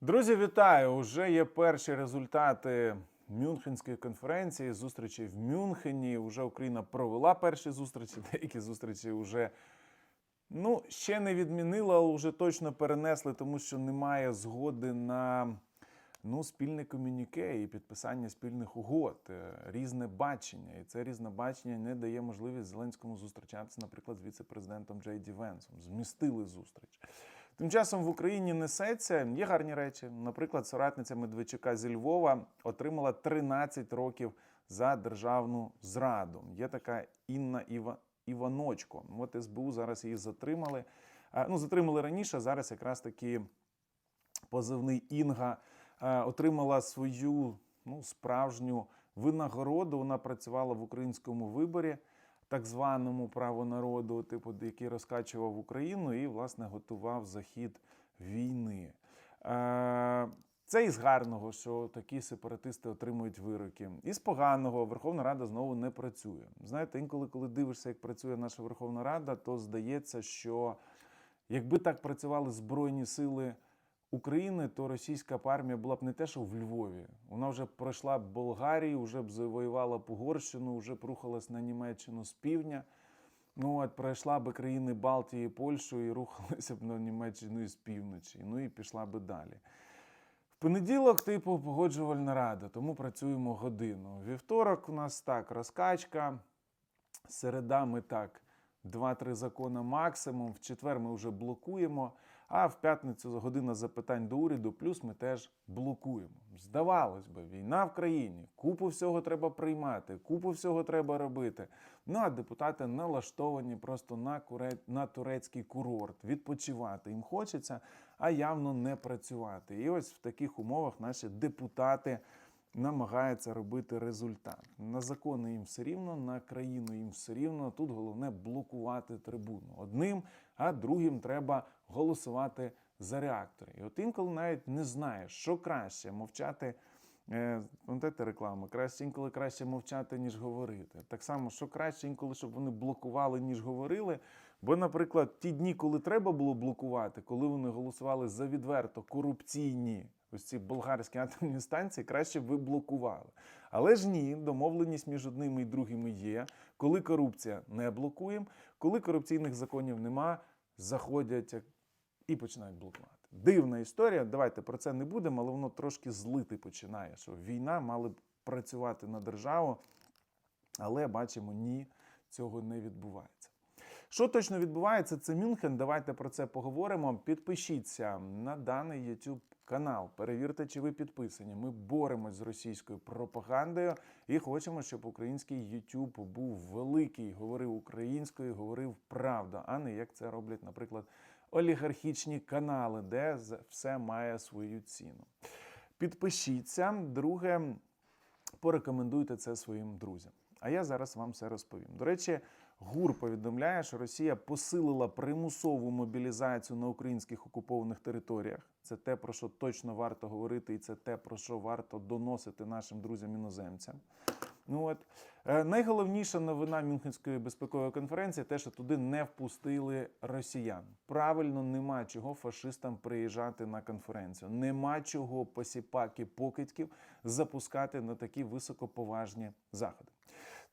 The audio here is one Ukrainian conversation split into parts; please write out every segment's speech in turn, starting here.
Друзі, вітаю! Уже є перші результати Мюнхенської конференції, зустрічі в Мюнхені. Уже Україна провела перші зустрічі, деякі зустрічі вже ну, ще не відмінила, але вже точно перенесли, тому що немає згоди на ну, спільне комюніке і підписання спільних угод, е, різне бачення. І це різне бачення не дає можливість Зеленському зустрічатися, наприклад, з віце-президентом Джей Ді Венсом. Змістили зустріч. Тим часом в Україні несеться, є гарні речі. Наприклад, соратниця Медведчука зі Львова отримала 13 років за державну зраду. Є така Інна Іва... Іваночко. От СБУ зараз її затримали. Ну, затримали раніше, зараз якраз таки позивний Інга отримала свою ну, справжню винагороду. Вона працювала в українському виборі, так званому право народу, типу, який розкачував Україну і, власне, готував захід війни. Е, Це із гарного, що такі сепаратисти отримують вироки. І з поганого Верховна Рада знову не працює. Знаєте, інколи, коли дивишся, як працює наша Верховна Рада, то здається, що якби так працювали Збройні сили України, то російська б армія була б не те, що в Львові. Вона вже пройшла б Болгарію, вже б завоювала б Угорщину, вже б рухалась на Німеччину з півдня. Ну от пройшла би країни Балтії, Польщу і рухалася б на Німеччину із півночі. Ну і пішла би далі. В понеділок, типу, погоджувальна рада, тому працюємо годину. Вівторок у нас так, розкачка. Середа ми так, 2-3 закони максимум. В четвер ми вже блокуємо. А в п'ятницю година запитань до уряду, плюс ми теж блокуємо. Здавалось би, війна в країні, купу всього треба приймати, купу всього треба робити. Ну а депутати налаштовані просто на, куре... на турецький курорт, відпочивати їм хочеться, а явно не працювати. І ось в таких умовах наші депутати намагаються робити результат. На закони їм все рівно, на країну їм все рівно. Тут головне блокувати трибуну. Одним, а другим треба голосувати за реактори. І от інколи навіть не знаєш, що краще мовчати. е, Пам'ятаєте рекламу? Краще інколи краще мовчати, ніж говорити. Так само, що краще інколи, щоб вони блокували, ніж говорили. Бо, наприклад, ті дні, коли треба було блокувати, коли вони голосували за відверто корупційні ось ці болгарські атомні станції, краще ви блокували. Але ж ні, домовленість між одними і другими є. Коли корупція не блокуємо, коли корупційних законів нема, заходять і починають блокувати. Дивна історія. Давайте про це не будемо, але воно трошки злити починає. Що війна мали б працювати на державу, але бачимо, ні, цього не відбувається. Що точно відбувається, це Мюнхен. Давайте про це поговоримо. Підпишіться на даний YouTube канал. Перевірте, чи ви підписані. Ми боремось з російською пропагандою і хочемо, щоб український YouTube був великий, говорив українською, говорив правду, а не як це роблять, наприклад, олігархічні канали, де все має свою ціну. Підпишіться. Друге, порекомендуйте це своїм друзям. А я зараз вам все розповім. До речі, ГУР повідомляє, що Росія посилила примусову мобілізацію на українських окупованих територіях. Це те, про що точно варто говорити, і це те, про що варто доносити нашим друзям-іноземцям. Ну от е, найголовніша новина Мюнхенської безпекової конференції те, що туди не впустили росіян. Правильно, нема чого фашистам приїжджати на конференцію. Нема чого посіпаки покидьків запускати на такі високоповажні заходи.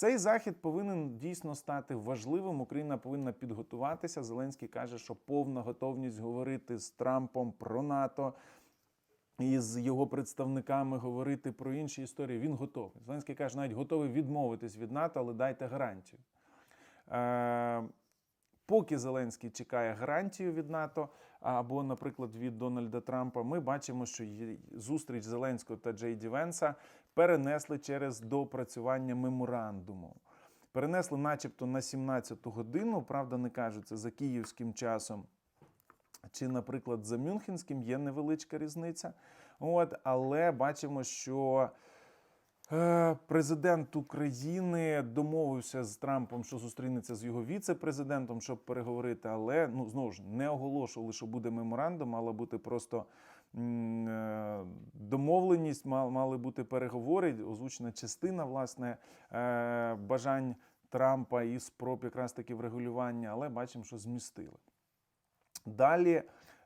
Цей захід повинен дійсно стати важливим. Україна повинна підготуватися. Зеленський каже, що повна готовність говорити з Трампом про НАТО і з його представниками говорити про інші історії. Він готовий. Зеленський каже, навіть готовий відмовитись від НАТО, але дайте гарантію. Е, Поки Зеленський чекає гарантію від НАТО або, наприклад, від Дональда Трампа, ми бачимо, що зустріч Зеленського та Джей Ді Венса перенесли через доопрацювання меморандуму. Перенесли, начебто, на 17 годину. Правда, не кажуть це за київським часом. Чи, наприклад, за Мюнхенським є невеличка різниця. От, але бачимо, що Е, Президент України домовився з Трампом, що зустрінеться з його віце-президентом, щоб переговорити, але ну знову ж не оголошували, що буде меморандум, мала бути просто домовленість, мал- мали бути переговори, озвучена частина власне е, бажань Трампа і спроб якраз таки врегулювання, але бачимо, що змістили. Далі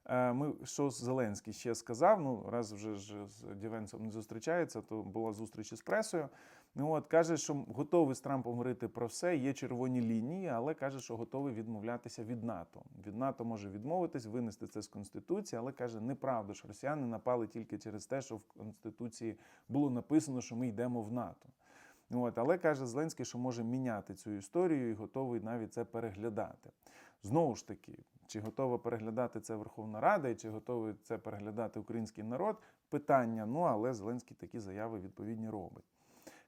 Е, Ми що Зеленський ще сказав? Ну раз вже ж з Дівенцем не зустрічається, то була зустріч із пресою. Ну от каже, що готовий з Трампом говорити про все. Є червоні лінії, але каже, що готовий відмовлятися від НАТО. Від НАТО може відмовитись, винести це з конституції, але каже, неправда, що росіяни напали тільки через те, що в конституції було написано, що ми йдемо в НАТО. От, але каже Зеленський, що може міняти цю історію і готовий навіть це переглядати. Знову ж таки, чи готова переглядати це Верховна Рада, і чи готовий це переглядати український народ? Питання. Ну але Зеленський такі заяви відповідні робить.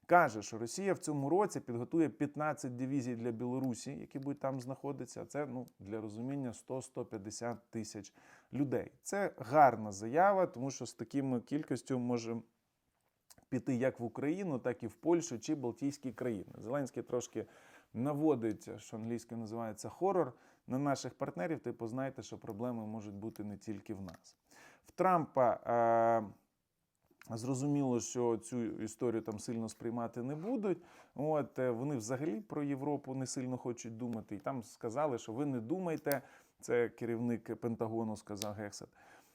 Каже, що Росія в цьому році підготує 15 дивізій для Білорусі, які будуть там знаходитися. Це ну для розуміння 100-150 тисяч людей. Це гарна заява, тому що з такими кількістю може піти як в Україну, так і в Польщу чи Балтійські країни. Зеленський трошки наводить, що англійською називається хорор, на наших партнерів. Типу, знаєте, що проблеми можуть бути не тільки в нас. В Трампа. Е- Зрозуміло, що цю історію там сильно сприймати не будуть. От е, вони взагалі про Європу не сильно хочуть думати. І там сказали, що ви не думайте. Це керівник Пентагону сказав Гексет.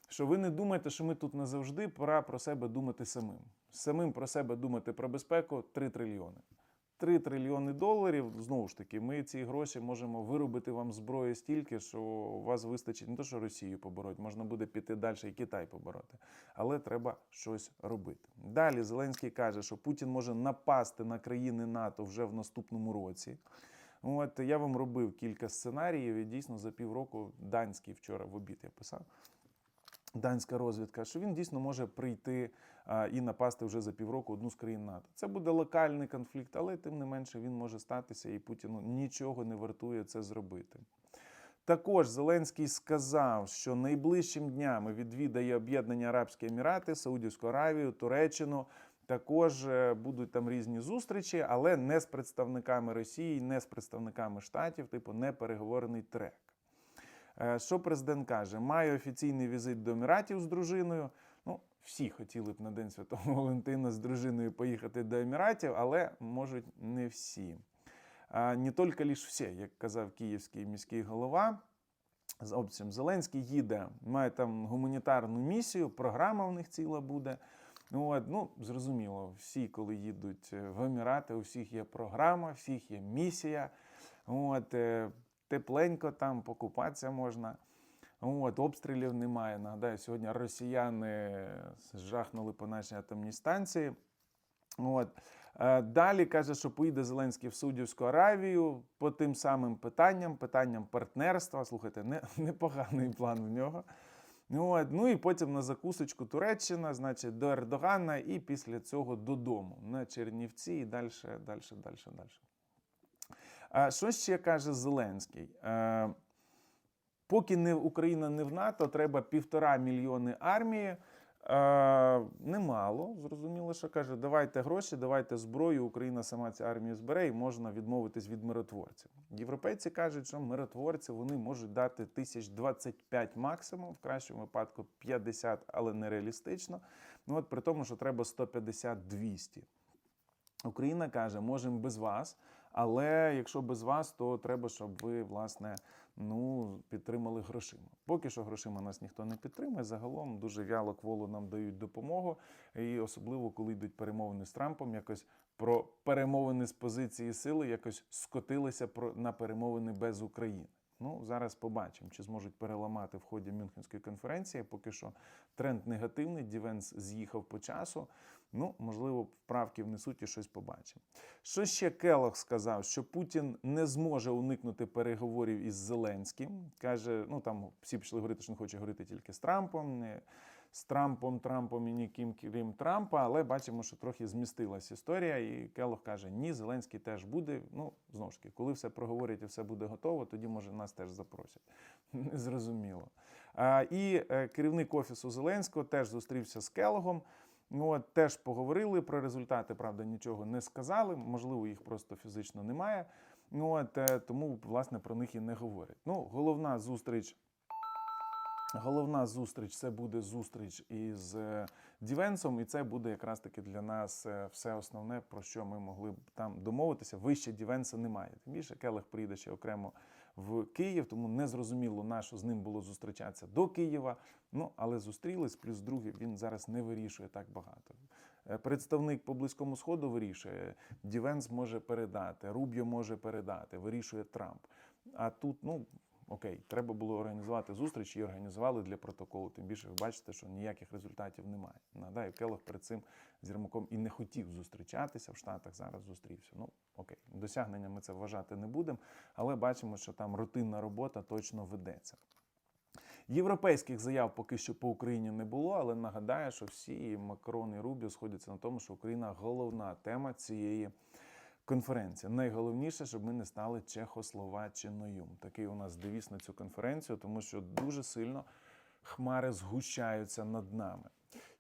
Що ви не думаєте, що ми тут назавжди пора про себе думати самим. Самим про себе думати про безпеку 3 трильйони. 3 трильйони доларів. Знову ж таки, ми ці гроші можемо виробити вам зброї стільки, що у вас вистачить не то, що Росію побороть, можна буде піти далі і Китай побороти. Але треба щось робити. Далі Зеленський каже, що Путін може напасти на країни НАТО вже в наступному році. От я вам робив кілька сценаріїв, і дійсно за півроку данський вчора в обід я писав. Данська розвідка, що він дійсно може прийти і напасти вже за півроку одну з країн НАТО. Це буде локальний конфлікт, але тим не менше він може статися, і Путіну нічого не вартує це зробити. Також Зеленський сказав, що найближчим днями відвідає Об'єднані Арабські Емірати, Саудівську Аравію, Туреччину. Також е, будуть там різні зустрічі, але не з представниками Росії, не з представниками штатів, типу не переговорений трек. Е, Що президент каже? Має офіційний візит до Еміратів з дружиною. Всі хотіли б на День Святого Валентина з дружиною поїхати до Еміратів, але можуть не всі. Не тільки лише всі, як казав київський міський голова. З общем, Зеленський їде, має там гуманітарну місію, програма в них ціла буде. От, ну, зрозуміло, всі, коли їдуть е, в Емірати, у всіх є програма, у всіх є місія. От, е, тепленько там, покупатися можна. От, обстрілів немає. Нагадаю, сьогодні росіяни жахнули по нашій атомній станції. От. Е, Далі каже, що поїде Зеленський в Саудівську Аравію по тим самим питанням, питанням партнерства. Слухайте, не, непоганий план в нього. От. Ну і потім на закусочку Туреччина, значить, до Ердогана, і після цього додому на Чернівці і далі, далі, далі, далі. А що ще каже Зеленський? Поки не Україна не в НАТО, треба півтора мільйони армії. Е, немало. Зрозуміло, що каже, давайте гроші, давайте зброю. Україна сама цю армію збере і можна відмовитись від миротворців. Європейці кажуть, що миротворці вони можуть дати тисяч 25 максимум, в кращому випадку 50, але нереалістично. Ну от при тому, що треба 150-200. Україна каже, можемо без вас, але якщо без вас, то треба, щоб ви власне ну підтримали грошима. Поки що грошима нас ніхто не підтримує. Загалом дуже вяло кволо нам дають допомогу, і особливо коли йдуть перемовини з Трампом, якось про перемовини з позиції сили якось скотилися про на перемовини без України. Ну, зараз побачимо, чи зможуть переламати в ході Мюнхенської конференції. Поки що тренд негативний. Дівенс з'їхав по часу. Ну, можливо, вправки внесуть і щось побачимо. Що ще Келох сказав, що Путін не зможе уникнути переговорів із Зеленським. Каже, ну там всі пішли говорити, що не хоче говорити тільки з Трампом. не З Трампом, Трампом і ніким крім Трампа, але бачимо, що трохи змістилась історія. І Келох каже: ні, Зеленський теж буде. Ну, знову ж таки, коли все проговорять і все буде готово, тоді може нас теж запросять. Незрозуміло. І е, керівник офісу Зеленського теж зустрівся з Келогом. Ну, от, теж поговорили про результати, правда, нічого не сказали. Можливо, їх просто фізично немає. Ну, от, е, тому, власне, про них і не говорять. Ну, головна зустріч. Головна зустріч це буде зустріч із е, Дівенсом, і це буде якраз таки для нас е, все основне, про що ми могли б там домовитися. Вище Дівенса немає. Тим більше Келех приїде ще окремо в Київ, тому не зрозуміло, на що з ним було зустрічатися до Києва. Ну, але зустрілись, плюс другий він зараз не вирішує так багато. Е, Представник по Близькому Сходу вирішує, Дівенс може передати, Рубіо може передати, вирішує Трамп. А тут, ну окей, треба було організувати зустріч і організували для протоколу. Тим більше ви бачите, що ніяких результатів немає. Нагадаю, Келох перед цим з Єрмаком і не хотів зустрічатися в Штатах. Зараз зустрівся. Ну окей, досягнення ми це вважати не будемо, але бачимо, що там рутинна робота точно ведеться. Європейських заяв поки що по Україні не було, але нагадаю, що всі Макрон і Рубіо сходяться на тому, що Україна головна тема цієї конференції. Найголовніше, щоб ми не стали Чехословаччиною. Такий у нас девіз на цю конференцію, тому що дуже сильно хмари згущаються над нами.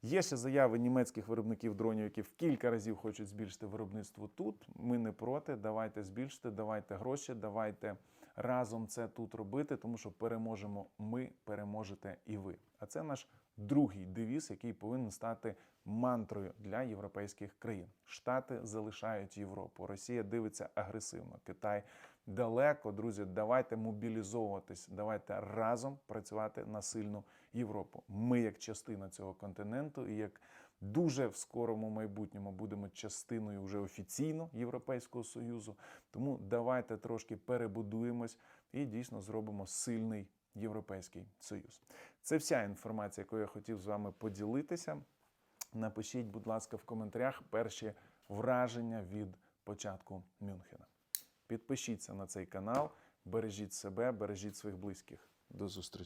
Є ще заяви німецьких виробників дронів, які в кілька разів хочуть збільшити виробництво тут. Ми не проти. Давайте збільшити, давайте гроші, давайте разом це тут робити, тому що переможемо ми, переможете і ви. А це наш другий девіз, який повинен стати мантрою для європейських країн. Штати залишають Європу. Росія дивиться агресивно. Китай далеко. Друзі, давайте мобілізовуватись, давайте разом працювати на сильну Європу. Ми, як частина цього континенту, і як дуже в скорому майбутньому будемо частиною вже офіційно Європейського Союзу. Тому давайте трошки перебудуємось і дійсно зробимо сильний Європейський Союз. Це вся інформація, яку я хотів з вами поділитися. Напишіть, будь ласка, в коментарях перші враження від початку Мюнхена. Підпишіться на цей канал, бережіть себе, бережіть своїх близьких. До зустрічі.